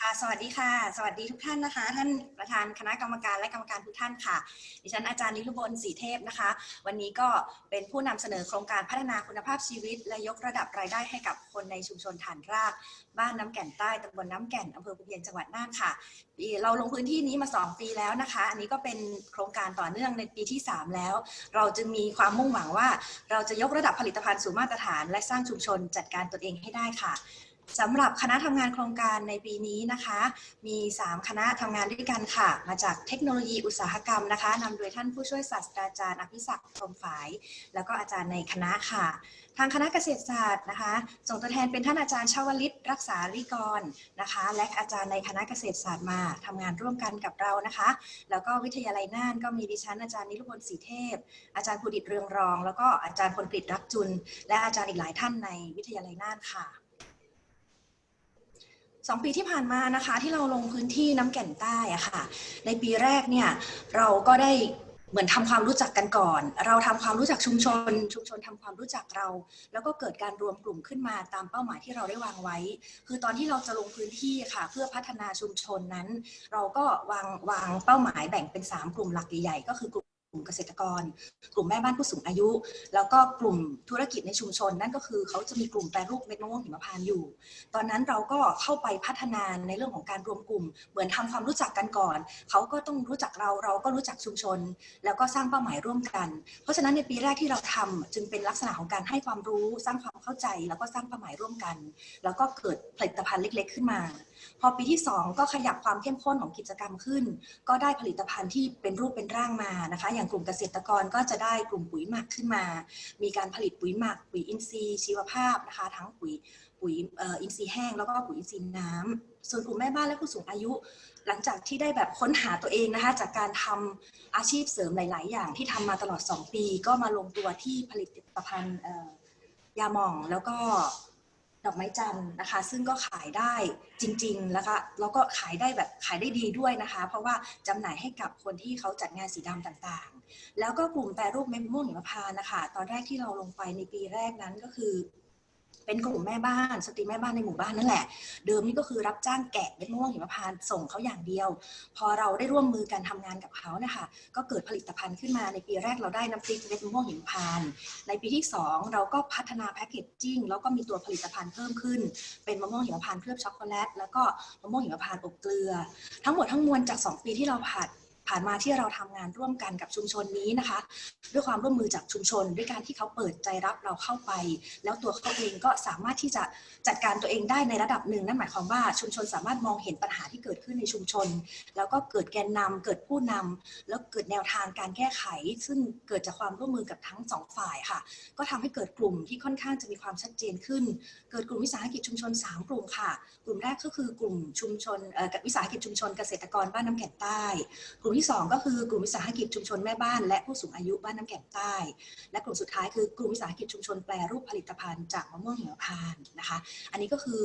ค่ะสวัสดีค่ะ สวัสดีทุกท่านนะคะ ท่านประธานคณะกรรมการและกรรมการทุกท่านค่ะ ดิฉันอาจารย์นิรุบลศรีเทพนะคะ วันนี้ก็เป็นผู้นำเสนอโครงการพัฒนาคุณภาพชีวิต และยกระดับรายได้ให้กับคนในชุมชนฐานราก บ้านน้ำแก่นใต้ตำบลน้ำแก่นอำเภอภูเพียงจังหวัดน่านค่ะ เราลงพื้นที่นี้มา 2 ปีแล้วนะคะ อันนี้ก็เป็นโครงการต่อเนื่องในปีที่ 3 แล้ว เราจึงมีความมุ่งหวังว่า เราจะยกระดับผลิตภัณฑ์สู่มาตรฐาน และสร้างชุมชนจัดการตนเองให้ได้ค่ะ สำหรับคณะทำงานโครงการในปีนี้นะคะ มี 3 คณะทำงานด้วยกันค่ะ มาจากเทคโนโลยีอุตสาหกรรมนะคะนำโดยท่านผู้ช่วยศาสตราจารย์อภิศักดิ์พรมฝาย แล้วก็อาจารย์ในคณะค่ะ ทางคณะเกษตรศาสตร์นะคะ ส่งตัวแทนเป็นท่านอาจารย์ชาวลิตรักษาลิกรนะคะ และอาจารย์ในคณะเกษตรศาสตร์มาทำงานร่วมกันกับเรานะคะ แล้วก็วิทยาลัยน่านก็มีดิฉันอาจารย์นิรุพลศรีเทพ อาจารย์ภูดิตเรืองรอง แล้วก็อาจารย์พลกฤษรักจุลและอาจารย์อีกหลายท่านในวิทยาลัยน่านค่ะ สองปีที่ผ่านมานะคะที่เราลงพื้นที่น้ำแก่นใต้อะค่ะ ในปีแรกเนี่ยเราก็ได้เหมือนทำความรู้จักกันก่อน เราทำความรู้จักชุมชน ชุมชนทำความรู้จักเรา แล้วก็เกิดการรวมกลุ่มขึ้นมาตามเป้าหมายที่เราได้วางไว้ คือตอนที่เราจะลงพื้นที่ค่ะ เพื่อพัฒนาชุมชนนั้น เราก็วางวางเป้าหมายแบ่งเป็น 3 กลุ่มหลักใหญ่ๆก็คือกลุ่ม กลุ่มเกษตรกร กลุ่มแม่บ้านผู้สูงอายุ แล้วก็กลุ่มธุรกิจในชุมชน นั่นก็คือเขาจะมีกลุ่มแปรรูปเม็ดมะม่วงหิมพานต์อยู่ ตอนนั้นเราก็เข้าไปพัฒนาในเรื่องของการรวมกลุ่ม เหมือนทำความรู้จักกันก่อน เขาก็ต้องรู้จักเราเราก็รู้จักชุมชน แล้วก็สร้างเป้าหมายร่วมกัน เพราะฉะนั้นในปีแรกที่เราทำจึงเป็นลักษณะของการให้ความรู้สร้างความเข้าใจ แล้วก็สร้างเป้าหมายร่วมกัน แล้วก็เกิดผลิตภัณฑ์เล็ก ๆ ขึ้นมาพอปีที่ 2 ก็ขยับความเข้มข้นของกิจกรรมขึ้น ก็ได้ผลิตภัณฑ์ที่เป็นรูปเป็นร่างมานะคะอย่างกลุ่มเกษตรกรก็จะได้กลุ่มปุ๋ยหมักขึ้นมา มีการผลิตปุ๋ยหมัก ปุ๋ยอินทรีย์ชีวภาพนะคะ ทั้งปุ๋ยปุ๋ยอินทรีย์แห้งแล้วก็ปุ๋ยอินทรีย์น้ำส่วนกลุ่มแม่บ้านและผู้สูงอายุ หลังจากที่ได้แบบค้นหาตัวเองนะคะ จากการทำอาชีพเสริมหลาย ๆ อย่างที่ทำมาตลอด 2 ปี ก็มาลงตัวที่ผลิตภัณฑ์ยาหม่องแล้วก็ ดอกไม้จันนะคะ ซึ่งก็ขายได้จริง ๆ แล้วก็แล้วก็ขายได้แบบขายได้ดีด้วยนะคะ เพราะว่าจำหน่ายให้กับคนที่เขาจัดงานสีดำต่างๆ แล้วก็กลุ่มแปรรูปเม็ดม่วงหิมพานต์นะคะ ตอนแรกที่เราลงไปในปีแรกนั้นก็คือ เป็นกลุ่มแม่บ้านสตรีแม่บ้านในหมู่บ้านนั่นแหละ เดิมนี่ก็คือรับจ้างแกะเม็ดม่วงหิมพานต์ส่งเขาอย่างเดียว พอเราได้ร่วมมือกันทำงานกับเขานะคะก็เกิดผลิตภัณฑ์ขึ้นมาในปีแรกเราได้น้ำพริกเม็ดมะม่วงหิมพานต์ในปีที่ 2 เราก็พัฒนาแพคเกจจิ้งแล้วก็มีตัวผลิตภัณฑ์เพิ่มขึ้น เป็นมะม่วงหิมพานต์เคลือบช็อกโกแลตแล้วก็มะม่วงหิมพานต์อบเกลือ ทั้งหมดทั้งมวลจาก 2 ปีที่เราผ่าน ผ่านมาที่เราทำงานร่วมกันกับชุมชนนี้นะคะ ด้วยความร่วมมือจากชุมชน ด้วยการที่เขาเปิดใจรับเราเข้าไป แล้วตัวเขาเองก็สามารถที่จะจัดการตัวเองได้ในระดับหนึ่งนั่นหมายความว่าชุมชนสามารถมองเห็นปัญหาที่เกิดขึ้นในชุมชน แล้วก็เกิดแกนนำเกิดผู้นำแล้วเกิดแนวทางการแก้ไข ซึ่งเกิดจากความร่วมมือกับทั้งสองฝ่ายค่ะ ก็ทำให้เกิดกลุ่มที่ค่อนข้างจะมีความชัดเจนขึ้น เกิดกลุ่มวิสาหกิจชุมชน 3 กลุ่มค่ะ กลุ่มแรกก็คือกลุ่มชุมชนวิสาหกิจชุมชนเกษตรกรบ้านน้ำแก่นใต้กลุ่มที่ 2 ก็คือกลุ่มวิสาหกิจชุมชนแม่บ้าน และผู้สูงอายุบ้านน้ำแก่นใต้ และกลุ่มสุดท้ายคือกลุ่มวิสาหกิจชุมชนแปรรูปผลิตภัณฑ์จากมะม่วงหิมพานต์นะคะ อันนี้ก็คือ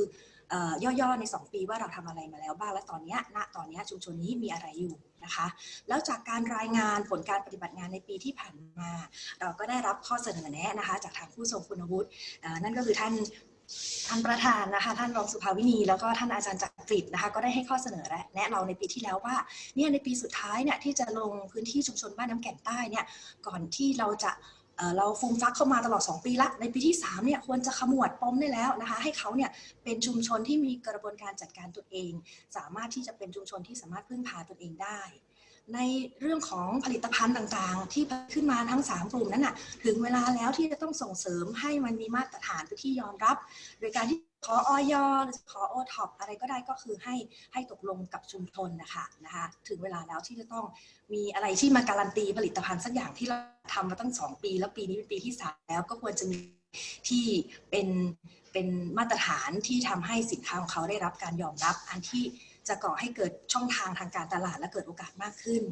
ย่อๆใน 2 ปีว่าเราทำอะไรมาแล้วบ้าง และตอนนี้ณตอนนี้ชุมชนนี้มีอะไรอยู่นะคะ แล้วจากการรายงานผลการปฏิบัติงานในปีที่ผ่านมา เราก็ได้รับข้อเสนอแนะนะคะ จากทางผู้ทรงคุณวุฒินั่นก็คือท่าน ท่านประธานนะคะท่านรองสุภาวินีแล้วก็ท่านอาจารย์จักริดนะคะก็ได้ให้ข้อเสนอแนะเราในปีที่แล้วว่าเนี่ยในปีสุดท้ายเนี่ยที่จะลงพื้นที่ชุมชนบ้านน้ำแก่นใต้เนี่ยก่อนที่เราจะเราฟูมฟักเข้ามาตลอด 2 ปีละ ในปีที่3เนี่ยควรจะขมวดปมได้แล้วนะคะ ให้เขาเนี่ยเป็นชุมชนที่มีกระบวนการจัดการตัวเอง สามารถที่จะเป็นชุมชนที่สามารถพึ่งพาตนเองได้ ในเรื่องของผลิตภัณฑ์ต่างๆ ที่ขึ้นมาทั้ง 3 กลุ่มนั้นน่ะถึงเวลาแล้วที่จะต้องส่งเสริมให้มันมีมาตรฐานที่ยอมรับ โดยการที่ขอออยหรือขอโอท็อปอะไรก็ได้ก็คือให้ให้ตกลงกับชุมชนนะคะนะคะถึงเวลาแล้วที่จะต้องมีอะไรที่มาการันตีผลิตภัณฑ์สักอย่างที่เราทำมาตั้ง 2 ปี แล้วปีนี้เป็นปีที่ 3 แล้วก็ควรจะมีที่เป็นเป็นมาตรฐานที่ทำให้สินค้าของเขาได้รับการยอมรับอันที่ จะก่อให้เกิดช่องทางทางการตลาดและเกิดโอกาสมากขึ้น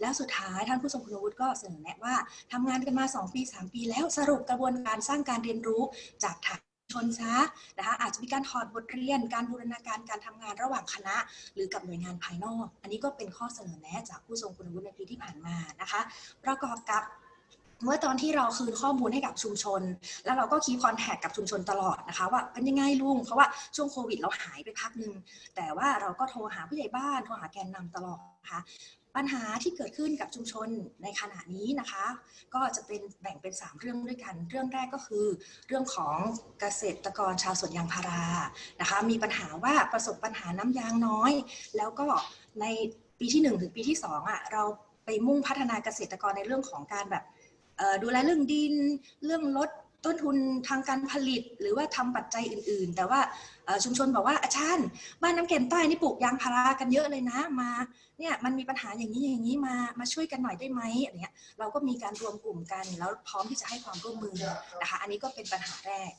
แล้วสุดท้ายท่านผู้ทรงคุณวุฒิก็เสนอแนะว่าทำงานกันมา 2 ปี 3 ปีแล้วสรุปกระบวนการสร้างการเรียนรู้จากฐานชนซะนะคะอาจจะมีการถอดบทเรียน การบูรณาการการทำงานระหว่างคณะ หรือกับหน่วยงานภายนอก อันนี้ก็เป็นข้อเสนอแนะจากผู้ทรงคุณวุฒิในปีที่ผ่านมานะคะ ประกอบกับ เมื่อตอนที่เราคืนข้อมูลให้กับชุมชน แล้วเราก็คีคอนแทคกับชุมชนตลอดนะคะ ว่าเป็นยังไงลุง เพราะว่าช่วงโควิดเราหายไปพักหนึ่งแต่ว่าเราก็โทรหาผู้ใหญ่บ้านโทรหาแกนนำตลอดนะคะปัญหาที่เกิดขึ้นกับชุมชนในขณะนี้นะคะ ก็จะเป็นแบ่งเป็น 3 เรื่องด้วยกัน เรื่องแรกก็คือ เรื่องของเกษตรกรชาวสวนยางพารานะคะ มีปัญหาว่าประสบปัญหาน้ำยางน้อย แล้วก็ในปีที่ 1 ถึงปีที่2อะเราไปมุ่งพัฒนาเกษตรกรในเรื่องของการแบบ ดูแลเรื่องดิน เรื่องลดต้นทุนทางการผลิต หรือว่าทำปัจจัยอื่น ๆ แต่ว่าชุมชนบอกว่าอาจารย์ บ้านน้ำแก่นใต้นี่ปลูกยางพารากันเยอะเลยนะมาเนี่ยมันมีปัญหาอย่างนี้อย่างนี้มามาช่วยกันหน่อยได้ไหมอะไรเงี้ยเราก็มีการรวมกลุ่มกัน แล้วพร้อมที่จะให้ความร่วมมือนะคะอันนี้ก็เป็นปัญหาแรก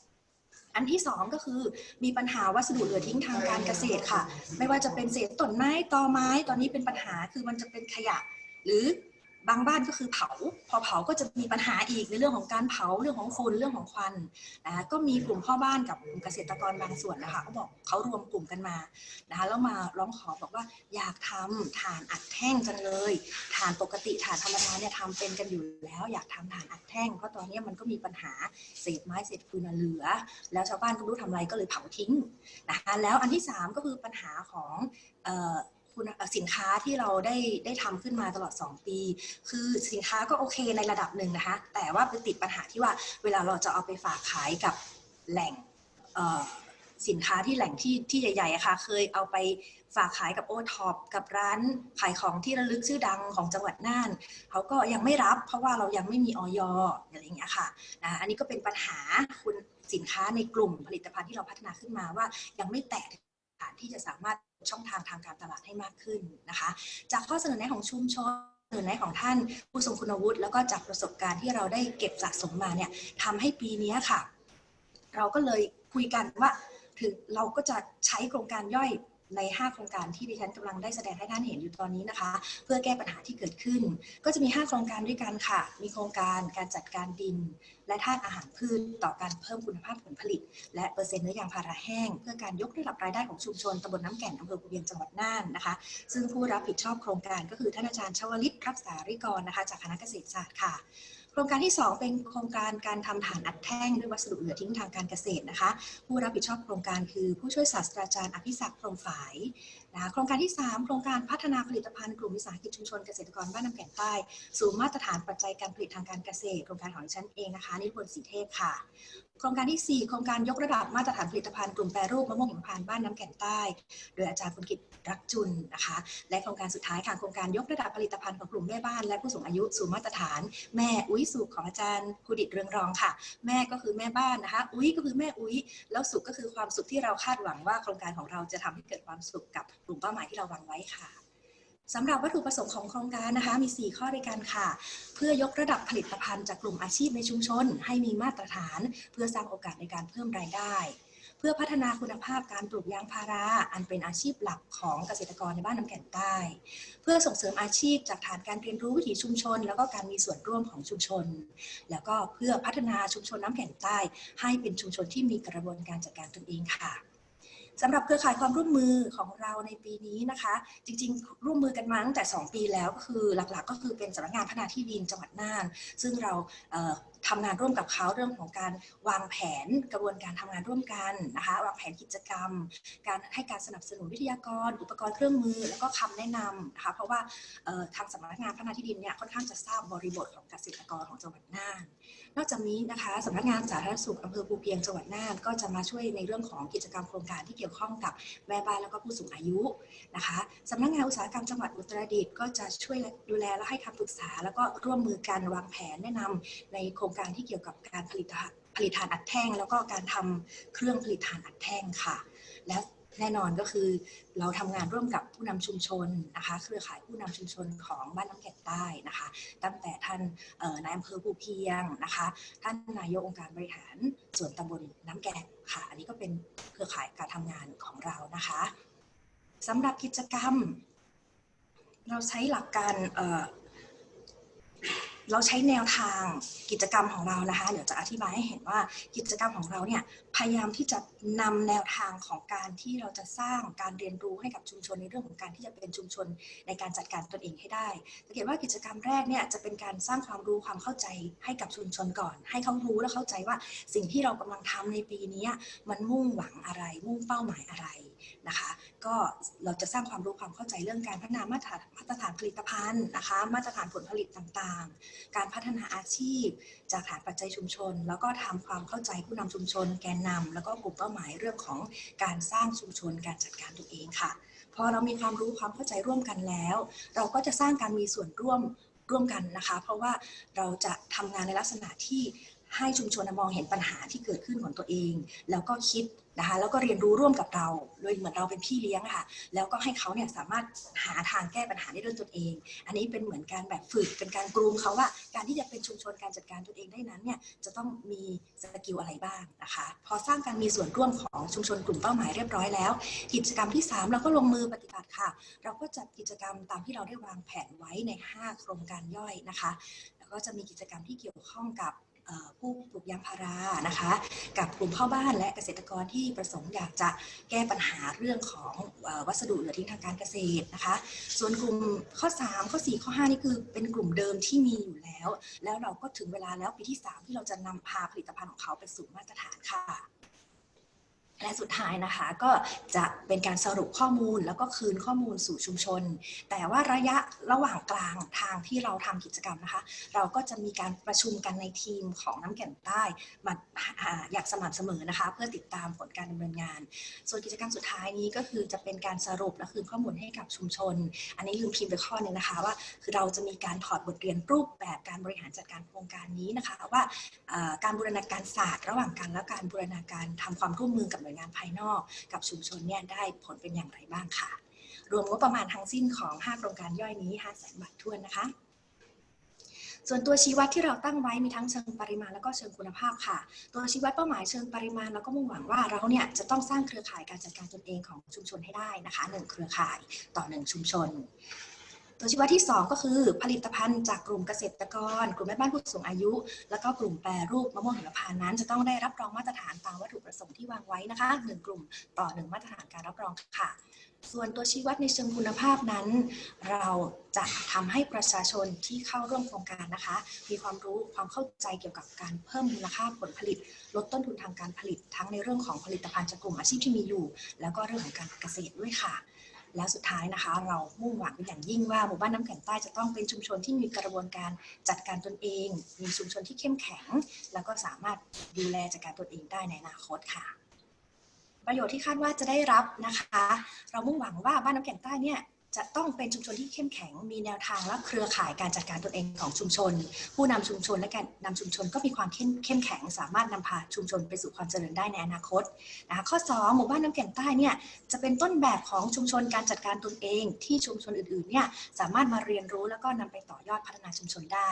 อันที่สองก็คือมีปัญหาวัสดุเหลือทิ้งทางการเกษตรค่ะ ไม่ว่าจะเป็นเศษต้นไม้ตอไม้ตอนนี้เป็นปัญหาคือมันจะเป็นขยะ หรือ บางบ้านก็คือเผา พอเผาก็จะมีปัญหาอีกในเรื่องของการเผาเรื่องของฝุ่นเรื่องของควันนะคะก็มีกลุ่มพ่อบ้านกับกลุ่มเกษตรกรบางส่วนนะคะเขาบอกเขารวมกลุ่มกันมานะคะแล้วมาร้องขอบอกว่าอยากทำฐานอัดแท่งจังเลยฐานปกติฐานธรรมดาเนี่ยทำเป็นกันอยู่แล้วอยากทำฐานอัดแท่ง เพราะตอนนี้มันก็มีปัญหาเศษไม้เศษฟืนเหลือ แล้วชาวบ้านก็รู้ทำอะไรก็เลยเผาทิ้งนะคะแล้วอันที่สามก็คือปัญหาของ คุณสินค้าที่เราได้ได้ทำขึ้นมาตลอด 2 ปี คือสินค้าก็โอเคในระดับหนึ่งนะคะ แต่ว่าไปติดปัญหาที่ว่าเวลาเราจะเอาไปฝากขายกับแหล่งสินค้าที่แหล่งที่ที่ใหญ่ๆะค่ะ เคยเอาไปฝากขายกับโอท็อปกับร้านขายของที่ระลึกชื่อดังของจังหวัดน่าน เขาก็ยังไม่รับเพราะว่าเรายังไม่มีออยอะไรอย่างเงี้ยค่ะนะอันนี้ก็เป็นปัญหาคุณสินค้าในกลุ่มผลิตภัณฑ์ที่เราพัฒนาขึ้นมาว่ายังไม่แตะานที่จะสามารถช่องทางทางการตลาดให้มากขึ้นนะคะ จากข้อเสนอแนะของชุมชนเสนอแนะของท่านผู้ทรงคุณวุฒิแล้วก็จากประสบการณ์ที่เราได้เก็บสะสมมาเนี่ยทำให้ปีนี้ค่ะ เราก็เลยคุยกันว่าถึงเราก็จะใช้โครงการย่อย ใน 5 โครงการที่ดิฉันกำลังได้แสดงให้ท่านเห็นอยู่ตอนนี้นะคะ เพื่อแก้ปัญหาที่เกิดขึ้น ก็จะมี 5 โครงการด้วยกันค่ะ มีโครงการการจัดการดิน และธาตุอาหารพืชต่อการเพิ่มคุณภาพผลผลิต และเปอร์เซ็นต์เนื้อยางพาราแห้ง เพื่อการยกระดับรายได้ของชุมชนตำบลน้ำแก่นอำเภอภูเวียงจังหวัดน่านนะคะ ซึ่งผู้รับผิดชอบโครงการก็คือท่านอาจารย์ชวลิตรักษาริกรนะคะ จากคณะเกษตรศาสตร์ค่ะ โครงการที่ 2 เป็นโครงการการทำฐานอัดแท่งด้วยวัสดุเหลือทิ้งทางการเกษตรนะคะ ผู้รับผิดชอบโครงการคือผู้ช่วยศาสตราจารย์อภิศักดิ์พรหมฝายนะคะโครงการที่ 3 โครงการพัฒนาผลิตภัณฑ์กลุ่มวิสาหกิจชุมชนเกษตรกรบ้านน้ำแก่นใต้สู่มาตรฐานปัจจัยการผลิตทางการเกษตร โครงการของดิฉันเองนะคะนิพนธ์ศรีเทพค่ะ โครงการที่ 4 โครงการยกระดับมาตรฐานผลิตภัณฑ์กลุ่มแปรรูปมะม่วงหิมพานต์บ้านน้ำแก่นใต้ โดยอาจารย์คุณกิตรักจุนนะคะ และโครงการสุดท้ายค่ะโครงการยกระดับผลิตภัณฑ์ของกลุ่มแม่บ้านและผู้สูงอายุสู่มาตรฐาน แม่อุ้ยสุขของอาจารย์คุดิตเรืองรองค่ะ แม่ก็คือแม่บ้านนะคะอุ้ยก็คือแม่อุ้ยแล้วสุขก็คือความสุขที่เราคาดหวังว่าโครงการของเราจะทำให้เกิดความสุขกับลุ่มเป้าหมายที่เราวางไว้ค่ะสำหรับวัตถุประสงค์ของโครงการนะคะ มี 4 ข้อด้วยกันค่ะ เพื่อยกระดับผลิตภัณฑ์จากกลุ่มอาชีพในชุมชน ให้มีมาตรฐาน เพื่อสร้างโอกาสในการเพิ่มรายได้ เพื่อพัฒนาคุณภาพการปลูกยางพารา อันเป็นอาชีพหลักของเกษตรกรในบ้านน้ำแก่นใต้ เพื่อส่งเสริมอาชีพจากฐานการเรียนรู้วิถีชุมชน แล้วก็การมีส่วนร่วมของชุมชน แล้วก็เพื่อพัฒนาชุมชนน้ำแก่นใต้ ให้เป็นชุมชนที่มีกระบวนการจัดการตนเองค่ะ สำหรับเครือข่ายความร่วมมือของเราในปีนี้นะคะ จริงๆ ร่วมมือกันมาตั้งแต่ 2 ปีแล้วก็คือหลักๆ ก็คือเป็นสำนักงานพัฒนาที่ดินจังหวัดน่าน ซึ่งเราเทำงานร่วมกับเขาเรื่องของการวางแผนกระบวนการทำงานร่วมกันนะคะวางแผนกิจกรรม การให้การสนับสนุนวิทยากร อุปกรณ์เครื่องมือ แล้วก็คำแนะนำนะคะเพราะว่าทางสำนักงานพัฒนาที่ดินเนี่ยค่อนข้างจะทราบบริบทของเกษตรกรของจังหวัดน่าน นอกจากนี้นะคะสำนักงานสาธารณสุขอำเภอภูเพียงจังหวัดน่านก็จะมาช่วยในเรื่องของกิจกรรมโครงการที่เกี่ยวข้องกับแม่บ้านแล้วก็ผู้สูงอายุนะคะสำนักงานอุตสาหกรรมจังหวัดอุตรดิตถ์ก็จะช่วยดูแลและให้คำปรึกษา แล้วก็ร่วมมือกันวางแผนแนะนำในโครงการที่เกี่ยวกับการผลิตผลิตฐานอัดแท่ง แล้วก็การทำเครื่องผลิตฐานอัดแท่งค่ะ และ แน่นอนก็คือเราทำงานร่วมกับผู้นำชุมชนนะคะ เครือข่ายผู้นำชุมชนของบ้านน้ำแก่นใต้นะคะ ตั้งแต่ท่านนายอำเภอภูเพียงนะคะ ท่านนายกองค์การบริหารส่วนตำบลน้ำแก่นค่ะ อันนี้ก็เป็นเครือข่ายการทำงานของเรานะคะสำหรับกิจกรรม เราใช้หลักการ เราใช้แนวทางกิจกรรมของเรานะคะ เดี๋ยวจะอธิบายให้เห็นว่ากิจกรรมของเราเนี่ยพยายามที่จะนำแนวทางของการที่เราจะสร้างการเรียนรู้ให้กับชุมชนในเรื่องของการที่จะเป็นชุมชนในการจัดการตนเองให้ได้สังเกตว่ากิจกรรมแรกเนี่ยจะเป็นการสร้างความรู้ความเข้าใจให้กับชุมชนก่อน ให้เขารู้และเข้าใจว่าสิ่งที่เรากำลังทำในปีนี้มันมุ่งหวังอะไร มุ่งเป้าหมายอะไรนะคะก็เราจะสร้างความรู้ความเข้าใจเรื่องการพัฒนามาตรฐานมาตรฐานผลิตภัณฑ์นะคะ มาตรฐานผลผลิตต่างๆ การพัฒนาอาชีพ จากฐานปัจจัยชุมชน แล้วก็ทำความเข้าใจผู้นำชุมชน แกนนำแล้วก็กลุ่มเป้าหมายเรื่องของการสร้างชุมชนการจัดการตัวเองค่ะพอเรามีความรู้ความเข้าใจร่วมกันแล้ว เราก็จะสร้างการมีส่วนร่วมร่วมกันนะคะ เพราะว่าเราจะทำงานในลักษณะที่ให้ชุมชนมองเห็นปัญหาที่เกิดขึ้นของตัวเอง แล้วก็คิด นะคะแล้วก็เรียนรู้ร่วมกับเราโดยเหมือนเราเป็นพี่เลี้ยงค่ะ แล้วก็ให้เขาเนี่ยสามารถหาทางแก้ปัญหาได้ด้วยตนเอง อันนี้เป็นเหมือนการแบบฝึกเป็นการกรูมเขาว่า การที่จะเป็นชุมชนการจัดการตัวเองได้นั้นเนี่ยจะต้องมีสกิลอะไรบ้างนะคะพอสร้างการมีส่วนร่วมของชุมชนกลุ่มเป้าหมายเรียบร้อยแล้ว กิจกรรมที่ 3 เราก็ลงมือปฏิบัติค่ะ เราก็จัดกิจกรรมตามที่เราได้วางแผนไว้ใน 5 โครงการย่อยนะคะ แล้วก็จะมีกิจกรรมที่เกี่ยวข้องกับ ผู้ปลูกยางพารานะคะ กับกลุ่มพ่อบ้านและเกษตรกรที่ประสงค์อยากจะแก้ปัญหาเรื่องของวัสดุเหลือทิ้งทางการเกษตรนะคะ ส่วนกลุ่มข้อ 3 ข้อ 4 ข้อ 5 นี่คือเป็นกลุ่มเดิมที่มีอยู่แล้ว แล้วเราก็ถึงเวลาแล้วปีที่ 3 ที่เราจะนำพาผลิตภัณฑ์ของเขาไปสู่มาตรฐานค่ะ และสุดท้ายนะคะก็จะเป็นการสรุปข้อมูลแล้วก็คืนข้อมูลสู่ชุมชน แต่ว่าระยะระหว่างกลางทางที่เราทำกิจกรรมนะคะ เราก็จะมีการประชุมกันในทีมของน้ำแก่นใต้มาอย่างสม่ำเสมอนะคะ เพื่อติดตามผลการดำเนินงาน ส่วนกิจกรรมสุดท้ายนี้ก็คือจะเป็นการสรุปและคืนข้อมูลให้กับชุมชน อันนี้ลืมพิมพ์ไปข้อนึงนะคะว่า คือเราจะมีการถอดบทเรียนรูปแบบการบริหารจัดการโครงการนี้นะคะว่าการบูรณาการศาสตร์ ระหว่างกันและการบูรณาการทำความร่วมมือกับน่วยงานภายนอก กับชุมชนเนี่ยได้ผลเป็นอย่างไรบ้างค่ะ รวมงบประมาณทั้งสิ้นของ 5 โครงการย่อยนี้ 5 0 0 0 0 0 บาททวนนะคะส่วนตัวชี้วัดที่เราตั้งไว้มีทั้งเชิงปริมาณแล้วก็เชิงคุณภาพค่ะ ตัวชี้วัดเป้าหมายเชิงปริมาณเราก็มุ่งหวังว่าเราเนี่ยจะต้องสร้างเครือข่ายการจัดการตนเองของชุมชนให้ได้นะคะหนึ่งเครือข่ายต่อหนึ่งชุมชน ตัวชี้วัดที่ 2 ก็คือผลิตภัณฑ์จากกลุ่มเกษตรกร กลุ่มแม่บ้านผู้สูงอายุ แล้วก็กลุ่มแปรรูปมะม่วงหิมพานต์นั้น จะต้องได้รับรองมาตรฐานตามวัตถุประสงค์ที่วางไว้นะคะหนึ่งกลุ่มต่อหนึ่งมาตรฐานการรับรองค่ะ ส่วนตัวชี้วัดในเชิงคุณภาพนั้น เราจะทำให้ประชาชนที่เข้าร่วมโครงการนะคะ มีความรู้ความเข้าใจเกี่ยวกับการเพิ่มมูลค่าผลผลิต ลดต้นทุนทางการผลิต ทั้งในเรื่องของผลิตภัณฑ์จากกลุ่มอาชีพที่มีอยู่ แล้วก็เรื่องของการเกษตรด้วยค่ะ แล้วสุดท้ายนะคะ เรามุ่งหวังเป็นอย่างยิ่งว่าหมู่บ้านน้ำแข็งใต้จะต้องเป็นชุมชนที่มีกระบวนการจัดการตนเอง มีชุมชนที่เข้มแข็ง แล้วก็สามารถดูแลจัดการตนเองได้ในอนาคตค่ะ ประโยชน์ที่คาดว่าจะได้รับนะคะ เรามุ่งหวังว่าบ้านน้ำแข็งใต้เนี่ย จะต้องเป็นชุมชนที่เข้มแข็ง มีแนวทางและเครือข่ายการจัดการตนเองของชุมชน ผู้นำชุมชนและการนำชุมชนก็มีความเข้มเข้มแข็ง สามารถนำพาชุมชนไปสู่ความเจริญได้ในอนาคตนะคะข้อ 2 หมู่บ้านน้ำแข็งใต้เนี่ยจะเป็นต้นแบบของชุมชนการจัดการตนเอง ที่ชุมชนอื่นๆเนี่ยสามารถมาเรียนรู้แล้วก็นำไปต่อยอดพัฒนาชุมชนได้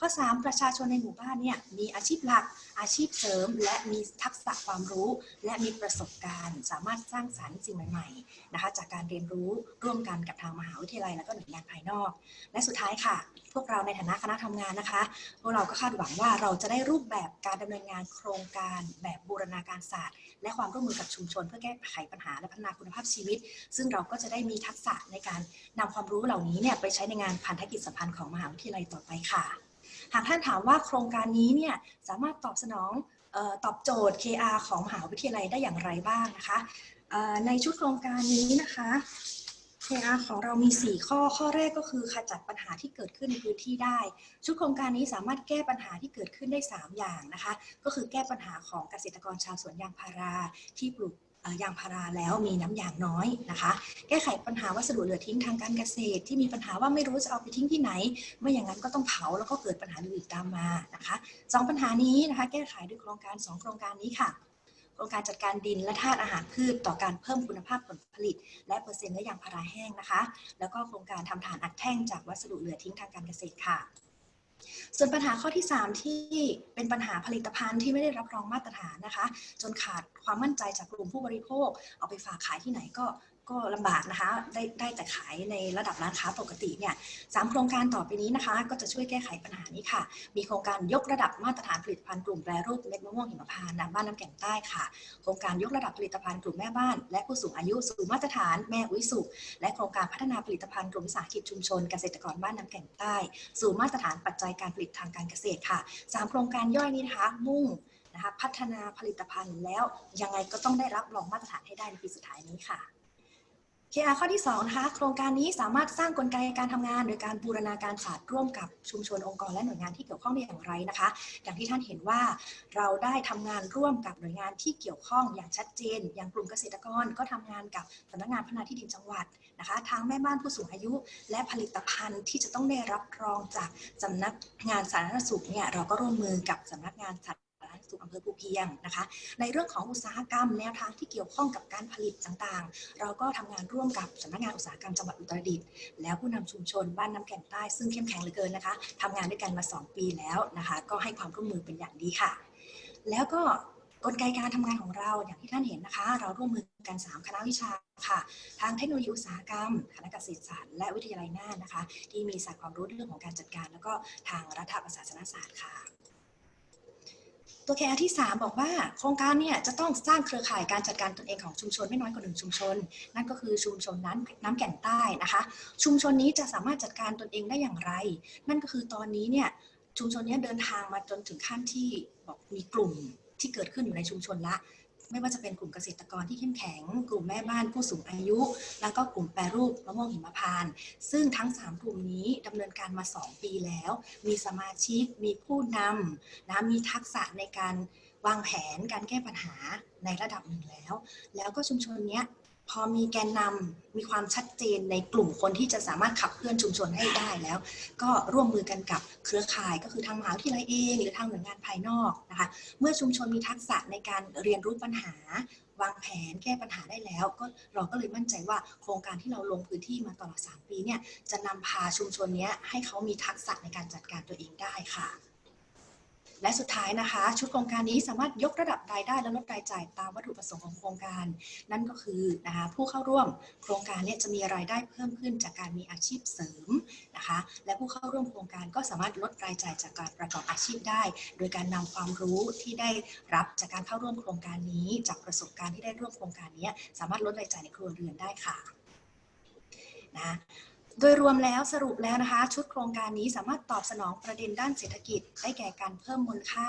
ข้อ 3 ประชาชนในหมู่บ้านเนี่ยมีอาชีพหลัก อาชีพเสริม และมีทักษะความรู้ และมีประสบการณ์ สามารถสร้างสรรค์สิ่งใหม่ๆนะคะจากการเรียนรู้ร่วมกันกับทางมหาวิทยาลัย และก็หน่วยงานภายนอก และสุดท้ายค่ะ พวกเราในฐานะคณะทำงานนะคะพวกเราก็คาดหวังว่าเราจะได้รูปแบบการดำเนินงานโครงการแบบบูรณาการศาสตร์ และความร่วมมือกับชุมชน เพื่อแก้ไขปัญหาและพัฒนาคุณภาพชีวิต ซึ่งเราก็จะได้มีทักษะในการนำความรู้เหล่านี้เนี่ยไปใช้ในงานพันธกิจสัมพันธ์ของมหาวิทยาลัยต่อไปค่ะ หากท่านถามว่าโครงการนี้เนี่ยสามารถตอบสนองออตอบโจทย์ KR ของมหาวิทยาลัยได้อย่างไรบ้างนะคะในชุดโครงการนี้นะคะ KR ของเรามี 4 ข้อ ข้อแรกก็คือขจัดปัญหาที่เกิดขึ้นในพื้นที่ได้ ชุดโครงการนี้สามารถแก้ปัญหาที่เกิดขึ้นได้ 3 อย่างนะคะ ก็คือแก้ปัญหาของเกษตรกรชาวสวนยางพาราที่ปลูก ยางพาราแล้วมีน้ำยางน้อยนะคะ แก้ไขปัญหาวัสดุเหลือทิ้งทางการเกษตร ที่มีปัญหาว่าไม่รู้จะเอาไปทิ้งที่ไหน ไม่อย่างนั้นก็ต้องเผาแล้วก็เกิดปัญหาอื่นๆตามมานะคะสองปัญหานี้นะคะแก้ไขด้วยโครงการ 2 โครงการนี้ค่ะโครงการจัดการดินและธาตุอาหารพืชต่อการเพิ่มคุณภาพผลผลิต และเปอร์เซ็นต์และยางพาราแห้งนะคะ แล้วก็โครงการทำฐานอัดแท่งจากวัสดุเหลือทิ้งทางการเกษตรค่ะ ส่วนปัญหาข้อที่ 3 ที่เป็นปัญหาผลิตภัณฑ์ที่ไม่ได้รับรองมาตรฐานนะคะ จนขาดความมั่นใจจากกลุ่มผู้บริโภค เอาไปฝากขายที่ไหนก็ ก็ลำบากนะคะได้ได้แต่ขายในระดับร้านค้าปกติเนี่ยสามโครงการต่อไปนี้นะคะ ก็จะช่วยแก้ไขปัญหานี้ค่ะ มีโครงการยกระดับมาตรฐานผลิตภัณฑ์กลุ่มแปรรูปเม็ดมะม่วงหิมพานต์น้ำบ้านน้ำแก่งใต้ค่ะ โครงการยกระดับผลิตภัณฑ์กลุ่มแม่บ้าน และผู้สูงอายุสู่มาตรฐานแม่อุ้ยสุขและโครงการพัฒนาผลิตภัณฑ์กลุ่มวิสาหกิจชุมชนเกษตรกรบ้านน้ำแก่งใต้ สู่มาตรฐานปัจจัยการผลิตทางการเกษตรค่ะสามโครงการย่อยนี้นะคะมุ่งนะคะพัฒนาผลิตภัณฑ์แล้วยังไงก็ต้องได้รับรองมาตรฐานให้ได้ในปีสุดท้ายนี้ค่ะ KR ข้อที่2นะคะโครงการนี้สามารถสร้างกลไกการทำงาน โดยการบูรณาการศาสตร์ร่วมกับชุมชนองค์กรและหน่วยงานที่เกี่ยวข้องได้อย่างไรนะคะ อย่างที่ท่านเห็นว่าเราได้ทำงานร่วมกับหน่วยงานที่เกี่ยวข้องอย่างชัดเจน อย่างกลุ่มเกษตรกรก็ทำงานกับสำนักงานพัฒนาที่ดินจังหวัดนะคะทางแม่บ้านผู้สูงอายุ และผลิตภัณฑ์ที่จะต้องได้รับรองจากสำนักงานสาธารณสุขเนี่ยเราก็ร่วมมือกับสำนักงานสาธารณสุขอำเภอภูเพียงนะคะ ในเรื่องของอุตสาหกรรมแนวทางที่เกี่ยวข้องกับการผลิตต่างๆ เราก็ทำงานร่วมกับสำนักงานอุตสาหกรรมจังหวัดอุตรดิตถ์แล้วผู้นำชุมชนบ้านน้ำแก่นใต้ซึ่งเข้มแข็งเหลือเกินนะคะทำงานด้วยกันมา 2 ปีแล้วนะคะ ก็ให้ความร่วมมือเป็นอย่างดีค่ะ แล้วก็กลไกการทำงานของเราอย่างที่ท่านเห็นนะคะ เราร่วมมือกัน 3 คณะวิชาค่ะ ทางเทคโนโลยีอุตสาหกรรม คณะเกษตรศาสตร์และวิทยาลัยน่านนะคะ ที่มีศาสตร์ความรู้เรื่องของการจัดการ แล้วก็ทางรัฐประศาสนศาสตร์ค่ะ ตัวแคร์ที่ 3 บอกว่า โครงการเนี่ยจะต้องสร้างเครือข่ายการจัดการตนเองของชุมชนไม่น้อยกว่าหนึ่งชุมชน นั่นก็คือชุมชนนั้นน้ำแก่นใต้นะคะ ชุมชนนี้จะสามารถจัดการตนเองได้อย่างไร นั่นก็คือตอนนี้เนี่ยชุมชนนี้เดินทางมาจนถึงขั้นที่บอกมีกลุ่มที่เกิดขึ้นอยู่ในชุมชนละ ไม่ว่าจะเป็นกลุ่มเกษตรกรที่เข้มแข็ง กลุ่มแม่บ้านผู้สูงอายุ แล้วก็กลุ่มแปรรูปมะม่วงหิมพานต์ซึ่งทั้ง 3 กลุ่มนี้ดำเนินการมา 2 ปีแล้ว มีสมาชิก มีผู้นำนะมีทักษะในการวางแผนการแก้ปัญหาในระดับหนึ่งแล้ว แล้วก็ชุมชนเนี้ย พอมีแกนนำมีความชัดเจนในกลุ่มคนที่จะสามารถขับเคลื่อนชุมชนให้ได้แล้ว ก็ร่วมมือกันกับเครือข่ายก็คือทางมหาวิทยาลัยเองหรือทางหน่วยงานภายนอกนะคะเมื่อชุมชนมีทักษะในการเรียนรู้ปัญหาวางแผนแก้ปัญหาได้แล้ว ก็เราก็เลยมั่นใจว่าโครงการที่เราลงพื้นที่มาตลอด 3 ปีเนี่ยจะนำพาชุมชนนี้ให้เขามีทักษะในการจัดการตัวเองได้ค่ะ และสุดท้ายนะคะ ชุดโครงการนี้สามารถยกระดับรายได้และลดรายจ่ายตามวัตถุประสงค์ของโครงการ นั่นก็คือนะคะผู้เข้าร่วมโครงการเนี่ยจะมีรายได้เพิ่มขึ้นจากการมีอาชีพเสริมนะคะ และผู้เข้าร่วมโครงการก็สามารถลดรายจ่ายจากการประกอบอาชีพได้ โดยการนำความรู้ที่ได้รับจากการเข้าร่วมโครงการนี้ จากประสบการณ์ที่ได้ร่วมโครงการนี้สามารถลดรายจ่ายในครัวเรือนได้ค่ะนะ โดยรวมแล้วสรุปแล้วนะคะ ชุดโครงการนี้สามารถตอบสนองประเด็นด้านเศรษฐกิจ ได้แก่การเพิ่มมูลค่า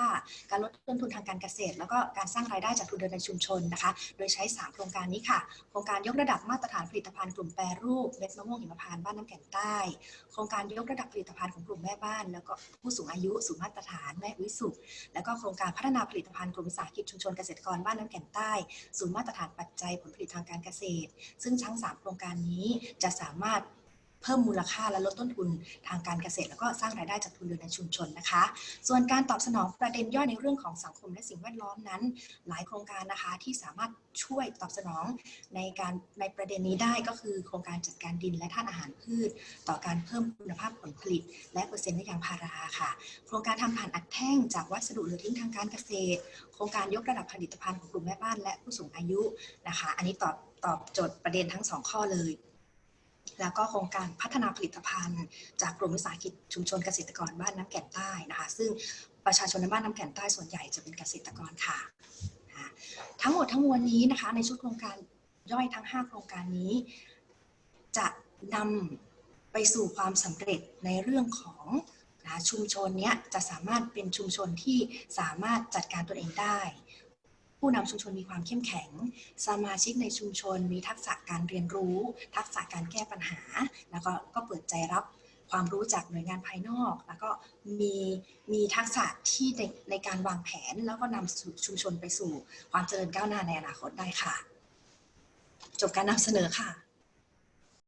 การลดต้นทุนทางการเกษตร แล้วก็การสร้างรายได้จากทุนเดินในชุมชนนะคะ โดยใช้ 3 โครงการนี้ค่ะ โครงการยกระดับมาตรฐานผลิตภัณฑ์กลุ่มแปรรูปเม็ดมะม่วงหิมพานต์บ้านน้ำแก่นใต้ โครงการยกระดับผลิตภัณฑ์ของกลุ่มแม่บ้าน แล้วก็ผู้สูงอายุสู่มาตรฐานแม่วิสุขแล้วก็โครงการพัฒนาผลิตภัณฑ์กลุ่มวิสาหกิจชุมชนเกษตรกรบ้านน้ำแก่นใต้สู่มาตรฐานปัจจัยผลผลิตทางการเกษตร ซึ่งทั้ง 3 โครงการนี้จะสามารถ เพิ่มมูลค่าและลดต้นทุนทางการเกษตร แล้วก็สร้างรายได้จากทุนเดินในชุมชนนะคะ ส่วนการตอบสนองประเด็นย่อยในเรื่องของสังคมและสิ่งแวดล้อมนั้น หลายโครงการนะคะที่สามารถช่วยตอบสนองในการในประเด็นนี้ได้ก็คือ โครงการจัดการดินและท่านอาหารพืช ต่อการเพิ่มคุณภาพผลผลิต และเปอร์เซ็นต์ในยางพาราค่ะ โครงการทำผ่านอัดแท่งจากวัสดุเหลือทิ้งทางการเกษตร โครงการยกระดับผลิตภัณฑ์ของกลุ่มแม่บ้านและผู้สูงอายุนะคะ อันนี้ตอบตอบโจทย์ประเด็นทั้งสองข้อเลย แล้วก็โครงการพัฒนาผลิตภัณฑ์ จากกลุ่มวิสาหกิจชุมชนเกษตรกรบ้านน้ำแก่นใต้นะคะ ซึ่งประชาชนในบ้านน้ำแก่นใต้ส่วนใหญ่จะเป็นเกษตรกรค่ะทั้งหมดทั้งมวลนี้นะคะ ในชุดโครงการย่อยทั้ง 5 โครงการนี้ จะนำไปสู่ความสำเร็จในเรื่องของนะชุมชนเนี้ยจะสามารถเป็นชุมชนที่สามารถจัดการตัวเองได้ ผู้นำชุมชนมีความเข้มแข็ง สมาชิกในชุมชนมีทักษะการเรียนรู้ ทักษะการแก้ปัญหา แล้วก็ก็เปิดใจรับความรู้จากหน่วยงานภายนอก แล้วก็มีมีทักษะที่ในในการวางแผน แล้วก็นำชุมชนไปสู่ความเจริญก้าวหน้าในอนาคตได้ค่ะ จบการนำเสนอค่ะ